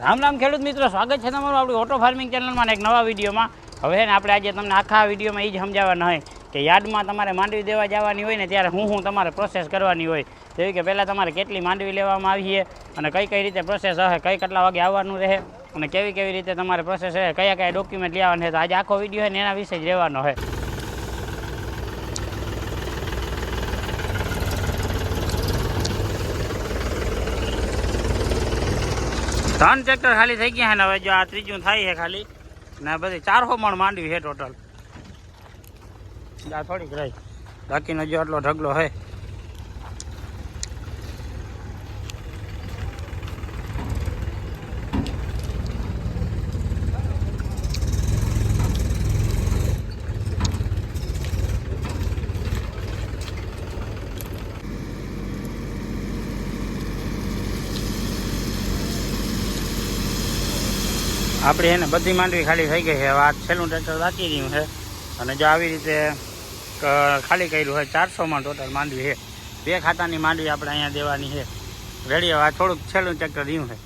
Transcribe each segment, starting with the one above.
રામ રામ ખેડૂત મિત્રો, સ્વાગત છે તમારું આપણી ઓટો ફાર્મિંગ ચેનલમાં એક નવા વિડીયોમાં. હવે ને આપણે આજે તમને આખા વિડીયોમાં એ જ સમજાવવાના હોય કે યાર્ડમાં તમારે માંડવી દેવા જવાની હોય ને ત્યારે હું હું તમારે પ્રોસેસ કરવાની હોય. જેવી કે પહેલાં તમારે કેટલી માંડવી લેવામાં આવી છે અને કઈ કઈ રીતે પ્રોસેસ હશે, કઈ કેટલા વાગે આવવાનું રહે અને કેવી કેવી રીતે તમારે પ્રોસેસ રહે કયા કયા ડોક્યુમેન્ટ લેવાના છે. તો આજે આખો વીડિયો હોય ને એના વિશે જ રહેવાનો હોય ત્રણ ટ્રેક્ટર ખાલી થઈ ગયા ને હવે જો આ ત્રીજું થાય છે ખાલી. ને બધી બધી ચારસો મણ માંડવી છે ટોટલ થોડીક રહી બાકીનો જો આટલો ઢગલો છે. આપણી એને બધી માંડવી ખાલી થઈ ગઈ છે. હવે આ છેલ્લું ટ્રેક્ટર બાકી રહ્યું છે. અને જો આવી રીતે ખાલી કર્યું હોય, ચારસોમાં ટોટલ માંડવી છે. બે ખાતાની માંડવી આપણે અહીંયા દેવાની છે. રેડી હવે આ થોડુંક છેલ્લું ટ્રેક્ટર રહ્યું છે.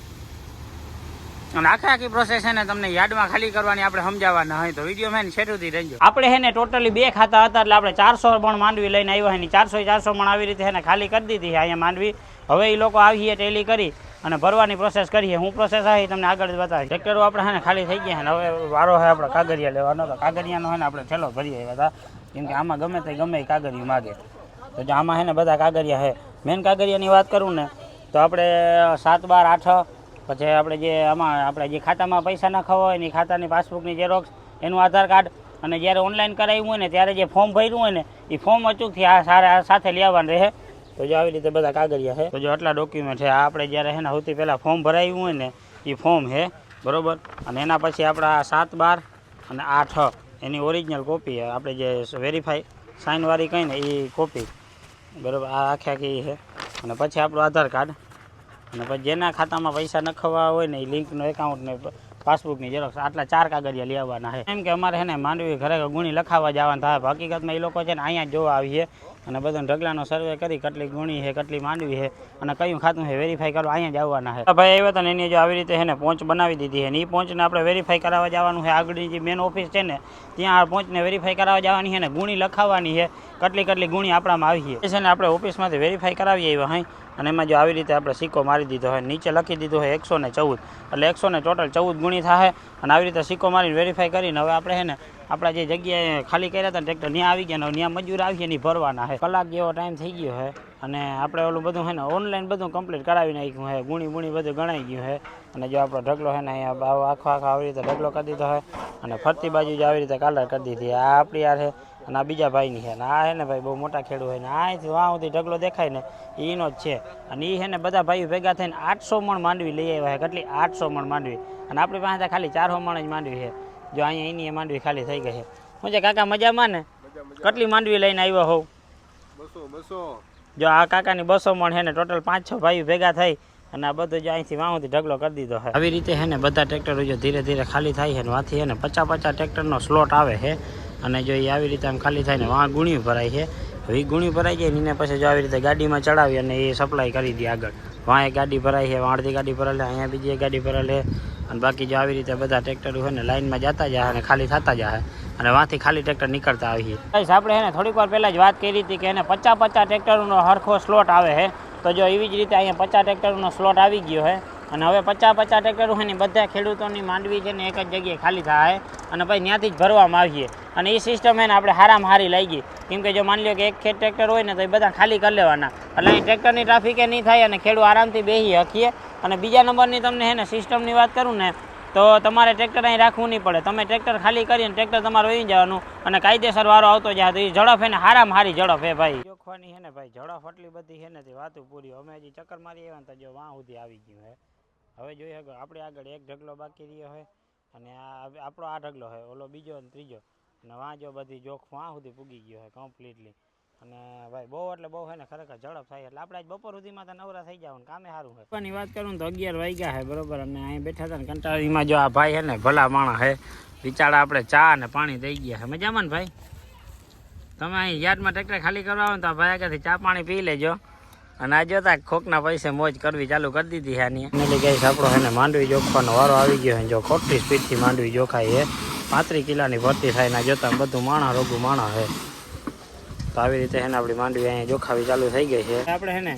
અને આખા આખી પ્રોસેસ છે ને તમને યાર્ડમાં ખાલી કરવાની આપણે સમજાવવાના હોય તો વિડીયોમાં એને છેટુંથી રહેજો. આપણે ને ટોટલી બે ખાતા હતા એટલે આપણે ચારસો પણ માંડવી લઈને આવ્યા એની ચારસો ચારસો પણ આવી રીતે એને ખાલી કરી દીધી અહીંયા માંડવી. હવે એ લોકો આવીએ ટેલી કરી અને ભરવાની પ્રોસેસ કરીએ હું. પ્રોસેસ આવી તમને આગળ જ બતાવીશ. ટ્રેક્ટરો આપણે હે ને ખાલી થઈ ગયા ને હવે વારો છે આપણે કાગરિયા લેવાનો તો કાગરિયાનો છે ને આપણે છેલ્લો ભરી આવ્યા હતા. કેમ કે આમાં ગમે તે ગમે એ કાગરિયું માગે. તો જો આમાં છે ને બધા કાગરિયા હે. મેન કાગરિયાની વાત કરું ને તો આપણે સાત બાર આઠ પછી આપણે જે આમાં આપણે જે ખાતામાં પૈસા નાખવા હોય ને ખાતાની પાસબુકની ઝેરોક્સ એનું આધાર કાર્ડ અને જ્યારે ઓનલાઈન કરાવ્યું હોય ને ત્યારે જે ફોર્મ ભર્યું હોય ને એ ફોર્મ અચૂકથી આ સારા સાથે લેવાનું રહે. તો જો આવી રીતે બધા કાગળિયા છે. તો જો આટલા ડોક્યુમેન્ટ છે આ આપણે જ્યારે છે ને સૌથી પહેલાં ફોર્મ ભરાયું હોય ને એ ફોર્મ છે બરોબર? અને એના પછી આપણા સાત બાર અને આઠ એની ઓરિજિનલ કોપી આપણે જે વેરીફાઈ સાઇનવાળી કંઈ ને એ કોપી બરોબર? આ આખી આખી છે. અને પછી આપણું આધાર કાર્ડ. અને પછી જેના ખાતામાં પૈસા નખવા હોય ને એ લિંકનો એકાઉન્ટ ને પાસબુકની ઝેરોક્સ આટલા ચાર કાગળિયા લેવાના છે. એમ કે અમારે છે ને માંડવી ઘરે ગુણી લખાવા જવાનું થાય. હકીકતમાં એ લોકો છે ને અહીંયા જોવા આવીએ. અને બધા ઢગલાનો સર્વે કરી કેટલી ગુણી છે, કેટલી માંડવી છે અને કયું ખાતું છે વેરીફાઈ કરવા અહીંયા જ આવવાના છે. ભાઈ આવ્યા હતા ને એની જો આવી રીતે છે ને પહોંચ બનાવી દીધી છે ને એ પહોંચને આપણે વેરીફાઈ કરાવવા જવાનું છે. આગળની જે મેન ઓફિસ છે ને, ત્યાં આ પહોંચને વેરીફાઈ કરાવવા જવાની છે ને ગુણી લખાવવાની છે. કેટલી કેટલી ગુણી આપણામાં આવી છે. ને આપણે ઓફિસમાંથી વેરીફાઈ કરાવી આવ્યા હોય અને એમાં જો આવી રીતે આપણે સિક્કો મારી દીધો હોય, નીચે લખી દીધો હોય એકસો ને ચૌદ. એટલે એકસો ને ટોટલ ચૌદ ગુણી થાય અને આવી રીતે સિક્કો મારીને વેરીફાઈ કરીને હવે આપણે છે ને આપણા જે જગ્યાએ ખાલી કર્યા હતા ટ્રેક્ટર ત્યાં આવી ગયા ત્યાં મજૂર આવી એની ભરવાના છે. કલાક જેવો ટાઈમ થઈ ગયો છે અને આપણે ઓલું બધું છે ને ઓનલાઈન બધું કમ્પ્લીટ કરાવી નાખ્યું છે. ગુણી ગુણી બધું ગણાઈ ગયું છે. અને જો આપણો ઢગલો છે ને અહીંયા આખો આખો આવી રીતે ઢગલો કરી દીધો હોય અને ફરતી બાજુ જ આવી રીતે કાલર કરી દીધી આ આપણી આ છે અને આ બીજા ભાઈની છે. અને આ હે ને ભાઈ બહુ મોટા ખેડૂત હોય ને અહીંથી વાં સુધી ઢગલો દેખાય ને એનો જ છે. અને એ છે ને બધા ભાઈઓ ભેગા થઈને આઠસો મણ માંડવી લઈ આવ્યા છે. કેટલી? આઠસો મણ માંડવી. અને આપણી પાસે ખાલી ચારસો મણ જ માંડવી છે. જો અહીંયા એની માંડવી ખાલી થઈ ગઈ છે. હું છે કાકા મજામાં ને? કેટલી માંડવી લઈને આવ્યો હોઉં જો આ કાકાની બસો મણ છે ને ટોટલ પાંચ છ ભાઈઓ ભેગા થઈ અને આ બધું જો અહીંથી વાહુથી ઢગલો કરી દીધો છે. આવી રીતે છે ને બધા ટ્રેક્ટરો જો ધીરે ધીરે ખાલી થાય છે ને વાથી છે ને પચાસ પચાસ ટ્રેક્ટરનો સ્લોટ આવે છે. અને જો એ આવી રીતે આમ ખાલી થાય ને વાં ગુણ્યું ભરાય છે હવે ગુણી ભરાઈ જાય એને પછી જો આવી રીતે ગાડીમાં ચડાવી અને એ સપ્લાય કરી દે આગળ. વાં એક ગાડી ભરાય છે, વાં ગાડી ભરાલે અહીંયા બીજી એક ગાડી ભરાલે અને બાકી જો આવી રીતે બધા ટ્રેક્ટર હોય ને લાઈનમાં જતા જાય અને ખાલી થતા જાય અને વાંથી ખાલી ટ્રેક્ટર નીકળતા આવીએ આપણે એને થોડીક વાર પહેલાં જ વાત કરી હતી કે એને પચાસ પચાસ ટ્રેક્ટરનો હરખો સ્લોટ આવે છે, તો જો એવી જ રીતે અહીંયા પચાસ ટ્રેક્ટરનો સ્લોટ આવી ગયો છે અને હવે પચાસ પચાસ ટ્રેક્ટરો હોય ને બધા ખેડૂતોની માંડવી છે ને એક જ જગ્યાએ ખાલી થાય અને પછી ત્યાંથી જ ભરવામાં આવીએ. અને એ સિસ્ટમ એને આપણે હારામાં હારી લાગી કેમ કે જો માની લો કે એક ખેત ટ્રેક્ટર હોય ને તો એ બધા ખાલી કરી લેવાના. એટલે અહીં ટ્રેક્ટરની ટ્રાફિકે નહીં થાય અને ખેડૂત આરામથી બેસી શકીએ. અને બીજા નંબરની તમને છે ને સિસ્ટમની વાત કરું ને, તો તમારે ટ્રેક્ટર અહીં રાખવું નહીં પડે. તમે ટ્રેક્ટર ખાલી કરીને ટ્રેક્ટર તમારે વહી જવાનું. અને કાયદેસર વારો આવતો જાય તો એ ઝડપ હે ને હારામાં હારી ઝડપ હે ભાઈ. જોખવાની હે ને ભાઈ, ઝડપ એટલી બધી છે ને તે વાતું પૂરી. અમે હજી ચક્કર મારી આવ્યા ને તો જો વાં સુધી આવી ગયું હે. હવે જોઈએ આપણે આગળ એક ઢગલો બાકી રહ્યો હોય અને આ આપણો આ ઢગલો હોય, ઓલો બીજો અને ત્રીજો. અને વાંજો બધી જોખ વાં સુધી પૂગી ગયો હોય કમ્પ્લીટલી અને ભાઈ બહુ એટલે બહુ હોય ને ખરેખર ઝડપ થાય. એટલે આપણે આજ બપોર સુધીમાં તો નવરા થઈ જાવ કામે સારું હોય. પણ વાત કરું તો અગિયાર વાગ્યા છે બરોબર? અને અહીં બેઠા હતા ને કંટાળીમાં જો આ ભાઈ છે ને ભલા માણસ છે બિચારા આપણે ચા અને પાણી દઈ ગયા છે મજામાં ને ભાઈ? તમે અહીં યાદમાં ટ્રેક્ટર ખાલી કરવા આવો ને તો આ ભાઈ આગળથી ચા પાણી પી લેજો. અને આ જોતા ખોકના પૈસે મોજ કરવી ચાલુ કરી દીધી આની. એટલે આપણો એને માંડવી જોખવાનો વારો આવી ગયો છે. જો ખોટી સ્પીડથી માંડવી જોખાય છે. પાંત્રીસ કિલાની ભરતી થાય ને જોતા બધું માણા રોગું માણા છે. તો આવી રીતે એને આપણી માંડવી અહીંયા જોખાવી ચાલુ થઈ ગઈ છે. આપણે છે ને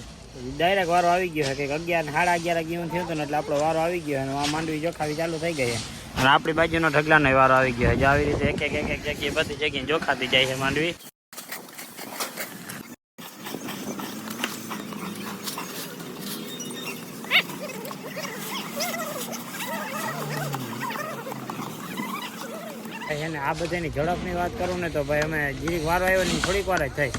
ડાયરેક્ટ વારો આવી ગયો છે. કે અગિયાર સાડા અગિયાર ગયું થયું હતું ને એટલે આપણો વારો આવી ગયો અને આ માંડવી જોખાવી ચાલુ થઈ ગઈ છે. અને આપણી બાજુનો ઢગલાનો વારો આવી ગયો છે. આવી રીતે એક એક એક એક જગ્યાએ બધી જગ્યાએ જોખાતી જાય છે માંડવી. છે ને આ બધાની ઝડપની વાત કરું ને તો ભાઈ અમે જીરીક વારો આવ્યો ને થોડીક વાર જ થઈ.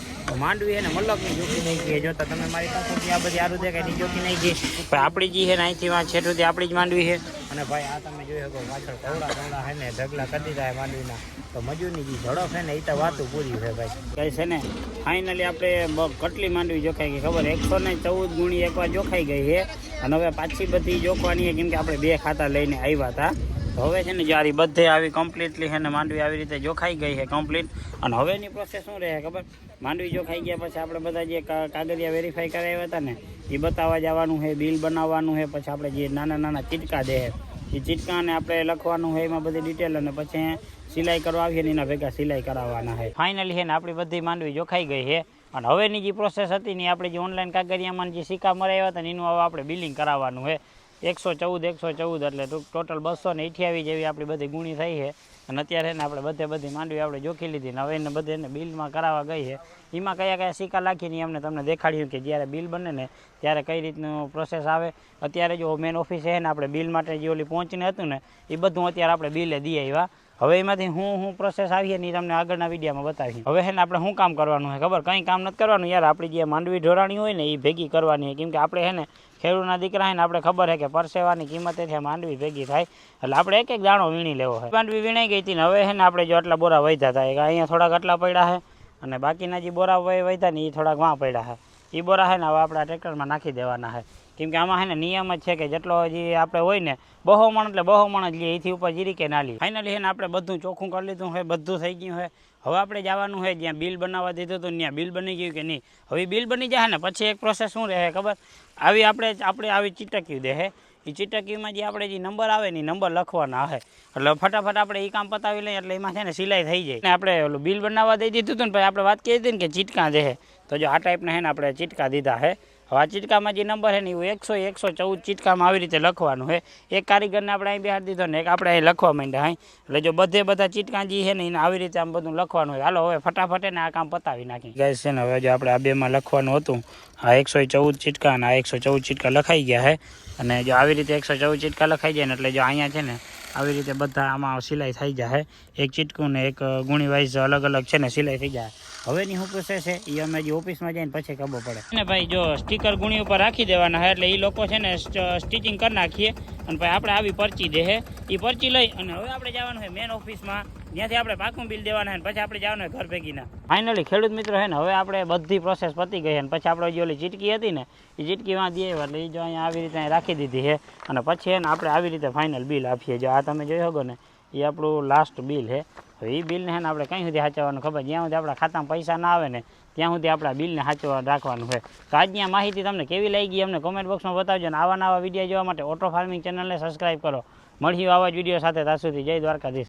માંડવી એને મલ્લકની જોખી નહીં ગઈ. જોતા તમે મારી પાસેથી આ બધી આરું દેખાય એની જોખી નહીં ગઈ. ભાઈ આપણી જી છે ને અહીંથી વાં, છેટ સુધી આપણી જ માંડવી છે. અને ભાઈ, આ તમે જોઈ શકો, પાછળ કવડા કવડા છે ને, ઢગલા કરી દીધા છે માંડવીના. તો મજૂરની જે ઝડપ છે ને એ તો વાતું પૂરી છે ભાઈ. કઈ છે ને ફાઇનલી આપણે કટલી માંડવી જોખાઈ ગઈ ખબર? એકસો ને ચૌદ ગુણી એકવાર જોખાઈ ગઈ છે. અને હવે પાછી બધી જોખવાની છે, કેમ કે આપણે બે ખાતા લઈને આવ્યા હતા. હવે છે ને જ્યારે બધે આવી કમ્પ્લીટલી છે ને માંડવી આવી રીતે જોખાઈ ગઈ છે કમ્પ્લીટ અને હવેની પ્રોસેસ શું રહે ખબર? માંડવી જોખાઈ ગયા પછી આપણે બધા જે કાગળિયા વેરીફાઈ કરાવ્યા હતા ને, એ બતાવવા જવાનું છે બિલ બનાવવાનું છે, પછી આપણે જે નાના નાના ચીટકા દે છે, એ ચીટકાને આપણે લખવાનું હોય એમાં બધી ડિટેલ અને પછી સિલાઈ કરવા આવીએ ને એના ભેગા સિલાઈ કરાવવાના છે. ફાઇનલી છે ને આપણી બધી માંડવી જોખાઈ ગઈ છે. અને હવેની જે પ્રોસેસ હતી ને આપણે જે ઓનલાઈન કાગળિયામાં જે સિક્કા મરાવ્યા હતા ને એનું હવે આપણે બિલિંગ કરાવવાનું છે. એકસો ચૌદ એકસો ચૌદ એટલે ટોટલ બસો ને અઠ્યાવીસ જેવી આપણી બધી ગુણી થઈ છે. અને અત્યારે ને આપણે બધે બધી માંડવી આપણે જોખી લીધી ને હવે એને બધે એને બિલમાં કરાવવા ગઈ છે. એમાં કયા કયા સિક્કા લાખીને અમને તમને દેખાડ્યું કે જ્યારે બિલ બને ને ત્યારે કઈ રીતનું પ્રોસેસ આવે. અત્યારે જો મેન ઓફિસ છે ને આપણે બિલ માટે જે ઓલી પહોંચીને હતું ને, એ બધું અત્યારે આપણે બિલે દઈ આવ્યા. હવે એમાંથી હું હું પ્રોસેસ આવીએ ને તમને આગળના વિડીયામાં બતાવી હવે છે ને આપણે શું કામ કરવાનું છે ખબર? કંઈ કામ નથી કરવાનું યાર. આપણી જે માંડવી ઢોરાણી હોય ને એ ભેગી કરવાની છે. કેમ કે આપણે છે ને ખેડૂતના દીકરા ને આપણે ખબર છે કે પરસેવાની કિંમત છે માંડવી ભેગી થાય. એટલે આપણે એક એક દાણો વીણી લેવો છે. માંડવી વીણાઈ ગઈ હતી ને હવે છે ને આપણે જો આટલા બોરા વધ્યા હતા અહીંયા થોડાક આટલા પડ્યા છે અને બાકીના જે બોરા વધ્યા ને એ થોડાક વાં પડ્યા છે. એ બોરા છે ને હવે આપણે ટ્રેક્ટરમાં નાખી દેવાના છે કેમ કે આમાં છે ને નિયમ જ છે કે જેટલો જે આપણે હોય ને બહો મણ એટલે બહો મણ જ લઈએ એથી ઉપર જીરી કે ના લઈએ ફાઇનલી છે ને આપણે બધું ચોખ્ખું કરી લીધું હોય બધું થઈ ગયું હોય હવે આપણે જવાનું હોય જ્યાં બિલ બનાવવા દીધું હતું ત્યાં બિલ બની ગયું કે નહીં? હવે બિલ બની જાય ને પછી એક પ્રોસેસ શું રહે ખબર? આવી આપણે આપણે આવી ચીટક્યું દે હે. એ ચીટકીમાં જે આપણે જે નંબર આવે ને એ નંબર લખવાના આવે એટલે ફટાફટ આપણે એ કામ પતાવી લઈએ એટલે એમાં છે ને સિલાઈ થઈ જાય. ને આપણે ઓલું બિલ બનાવવા દઈ દીધું હતું ને પછી આપણે વાત કરી હતી ને કે ચીટકા દે તો જો આ ટાઈપના હે ને આપણે ચીટકા દીધા હે. હવે આ ચીટકામાં જે નંબર છે ને એવું એકસો એકસો ચૌદ ચીટકામાં આવી રીતે લખવાનું છે એક કારીગરને આપણે અહીં બિહાર દીધો ને એક આપણે અહીં લખવા માંડ્યા અહીં એટલે જો બધે બધા ચીટકા જે છે ને એને આવી રીતે આમ બધું લખવાનું હોય. હાલો હવે ફટાફટ ને આ કામ પતાવી નાખી ગાય છે ને, હવે જો આપણે આ બેમાં લખવાનું હતું આ એકસો ચૌદ ચીટકા અને આ એકસો ચૌદ ચીટકા લખાઈ ગયા છે. અને જો આવી રીતે એકસો ચૌદ ચીટકા લખાઈ જાય ને એટલે જો અહીંયા છે ને આવી રીતે બધા આમાં સિલાઈ થઈ જાય એક ચીટકું ને એક ગુણી વાઇઝ અલગ અલગ છે ને સિલાઈ થઈ જાય. હવેની શું પ્રોસેસ છે? એ અમે જે ઓફિસમાં જઈને પછી ખબર પડે. ને ભાઈ જો સ્ટીકર ગુણી ઉપર રાખી દેવાના છે એટલે એ લોકો છે ને સ્ટિચિંગ કરી નાખીએ. અને ભાઈ આપણે આવી પરચી દે એ પરચી લઈ અને હવે આપણે જવાનું હોય મેન ઓફિસમાં ત્યાંથી આપણે પાકું બિલ દેવાના છે પછી આપણે જવાનું ઘર ભેગીના. ફાઇનલી ખેડૂત મિત્રો છે ને, હવે આપણે બધી પ્રોસેસ પતી ગઈ અને પછી આપણે જે ઓલી ચીટકી હતી ને, એ ચીટકી વાં દઈએ એટલે એ જો અહીંયા આવી રીતે રાખી દીધી છે. અને પછી એને આપણે આવી રીતે ફાઇનલ બિલ આપીએ. જો આ તમે જોઈ શકો ને એ આપણું લાસ્ટ બિલ છે. હવે એ બિલને છે ને, આપણે કઈ સુધી સાચવવાનું ખબર? જ્યાં સુધી આપણા ખાતામાં પૈસા ના આવે ને, ત્યાં સુધી આપણા બિલને સાચવવા રાખવાનું છે. તો આજની આ માહિતી તમને કેવી લાગી, અમને કોમેન્ટ બોક્સમાં બતાવજો અને આવા નવા વીડિયો જોવા માટે ઓટો ફાર્મિંગ ચેનલને સબસ્ક્રાઈબ કરો. મળીએ આવા જ વીડિયો સાથે, ત્યાં સુધી જય દ્વારકાધીશ.